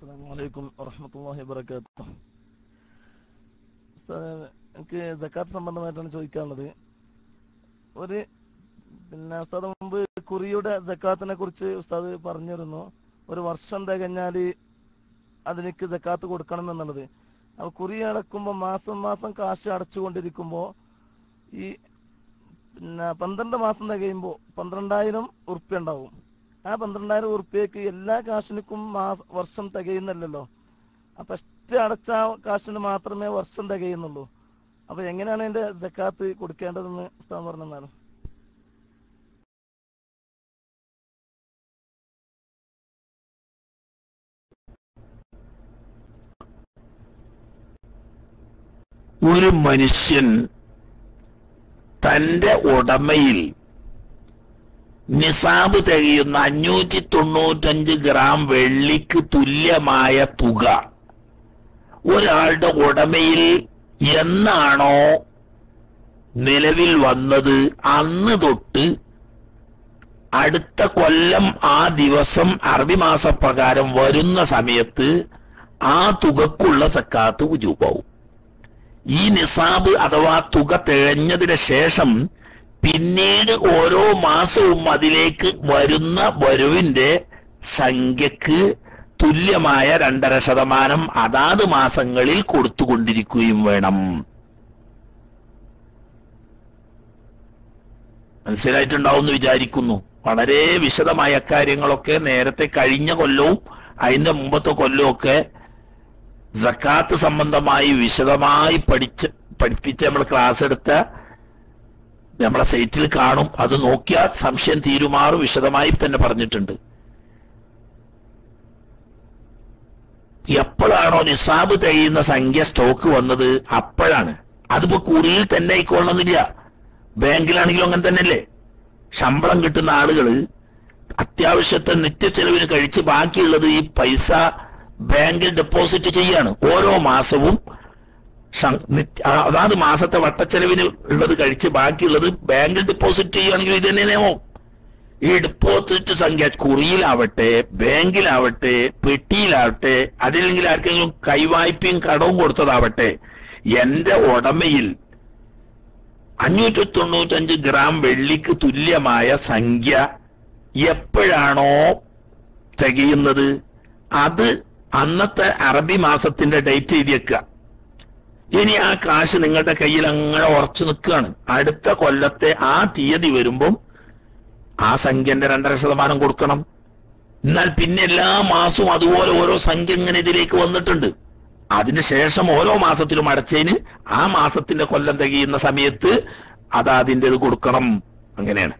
അസ്സാം വലൈക്കും വറഹമത്തല്ലാഹി വബർക്കാത്തു എനിക്ക് ജക്കാത്ത് സംബന്ധമായിട്ടാണ് ചോദിക്കാനുള്ളത്. ഒരു പിന്നെ ഉസ്താദ് മുമ്പ് കുറിയുടെ ജക്കാത്തിനെ കുറിച്ച് ഉസ്താദ് പറഞ്ഞിരുന്നു. ഒരു വർഷം തികഞ്ഞാൽ അതിലേക്ക് ജക്കാത്ത് കൊടുക്കണം എന്നുള്ളത്. അപ്പൊ കുറി അടക്കുമ്പോൾ മാസം മാസം കാശ് അടച്ചുകൊണ്ടിരിക്കുമ്പോൾ ഈ പിന്നെ പന്ത്രണ്ട് മാസം തികയുമ്പോൾ പന്ത്രണ്ടായിരം ഉറുപ്പ്യ ഉണ്ടാവും. ആ പന്ത്രണ്ടായിരം ഉറുപ്പ്യക്ക് എല്ലാ കാശിനും മാസ വർഷം തികയുന്നില്ലല്ലോ. അപ്പൊ ഫസ്റ്റ് അടച്ച കാശിന് മാത്രമേ വർഷം തികയുന്നുള്ളൂ. അപ്പൊ എങ്ങനെയാണ് അതിന്റെ ജക്കാത്ത് കൊടുക്കേണ്ടതെന്ന് ഉസ്താദ് പറഞ്ഞാലും ഒരു മനുഷ്യൻ തന്റെ ഉടമയിൽ നിസാബ് തികയുന്ന. അഞ്ഞൂറ്റി തൊണ്ണൂറ്റഞ്ച് ഗ്രാം വെള്ളിക്ക് തുല്യമായ തുക. ഒരാളുടെ ഉടമയിൽ എന്നാണോ നിലവിൽ വന്നത്? അന്ന് തൊട്ട് അടുത്ത കൊല്ലം ആ ദിവസം അറബി മാസപ്രകാരം വരുന്ന സമയത്ത് ആ തുകക്കുള്ള സക്കാത്ത് ഉജൂബാവും ഈ നിസാബ് അഥവാ തുക തികഞ്ഞതിന് ശേഷം പിന്നീട് ഓരോ മാസവും അതിലേക്ക് വരുന്ന വരുവിന്റെ സംഖ്യക്ക് തുല്യമായ രണ്ടര ശതമാനം അതാത് മാസങ്ങളിൽ കൊടുത്തുകൊണ്ടിരിക്കുകയും വേണം. മനസ്സിലായിട്ടുണ്ടാവും എന്ന് വിചാരിക്കുന്നു. വളരെ വിശദമായ കാര്യങ്ങളൊക്കെ നേരത്തെ കഴിഞ്ഞ കൊല്ലവും അതിന്റെ മുമ്പത്തെ കൊല്ലവും ഒക്കെ സക്കാത്ത് സംബന്ധമായി വിശദമായി പഠിച്ച് പഠിപ്പിച്ച് നമ്മൾ ക്ലാസ് എടുത്ത നമ്മളെ സൈറ്റിൽ കാണും. അത് നോക്കിയാൽ സംശയം തീരുമാറും വിശദമായി തന്നെ പറഞ്ഞിട്ടുണ്ട്. എപ്പോഴാണോ നിസാബ് തെയ്യുന്ന സംഖ്യ സ്റ്റോക്ക് വന്നത്? അപ്പോഴാണ്. അതിപ്പോ കുറിയിൽ തന്നെ ആയിക്കൊള്ളണമെന്നില്ല. ബാങ്കിലാണെങ്കിലും അങ്ങനെ തന്നെയല്ലേ? ശമ്പളം കിട്ടുന്ന ആളുകൾ അത്യാവശ്യത്തെ നിത്യച്ചെലവിന് കഴിച്ച് ബാക്കിയുള്ളത് ഈ പൈസ ബാങ്കിൽ ഡെപ്പോസിറ്റ് ചെയ്യാണ്. ഓരോ മാസവും അതാത് മാസത്തെ വട്ടച്ചെലവിന് ഉള്ളത് കഴിച്ച് ബാക്കിയുള്ളത് ബാങ്കിൽ ഡെപ്പോസിറ്റ് ചെയ്യുകയാണെങ്കിൽ ഇത് തന്നെ നിയമം. ഈ ഡെപ്പോസിറ്റ് സംഖ്യ കുറിയിലാവട്ടെ ബാങ്കിലാവട്ടെ പെട്ടിയിലാവട്ടെ അതില്ലെങ്കിൽ ആർക്കെങ്കിലും കൈവായ്പയും കടവും കൊടുത്തതാവട്ടെ എന്റെ ഉടമയിൽ അഞ്ഞൂറ്റി തൊണ്ണൂറ്റഞ്ച് ഗ്രാം വെള്ളിക്ക് തുല്യമായ സംഖ്യ എപ്പോഴാണോ തികയുന്നത് അത് അന്നത്തെ അറബി മാസത്തിന്റെ ഡേറ്റ് എഴുതി വെക്കുക. ഇനി ആ കാശ് നിങ്ങളുടെ കയ്യിൽ അങ്ങനെ ഉറച്ചു നിൽക്കുകയാണ്. അടുത്ത കൊല്ലത്തെ ആ തീയതി വരുമ്പം ആ സംഖ്യന്റെ രണ്ടര ശതമാനം കൊടുക്കണം. എന്നാൽ പിന്നെ എല്ലാ മാസവും അതുപോലെ ഓരോ സംഖ്യ ഇങ്ങനെ ഇതിലേക്ക് വന്നിട്ടുണ്ട്. അതിനുശേഷം ഓരോ മാസത്തിലും അടച്ചതിന് ആ മാസത്തിന്റെ കൊല്ലം തികയുന്ന സമയത്ത് അത് അതിന്റെത് കൊടുക്കണം. അങ്ങനെയാണ്.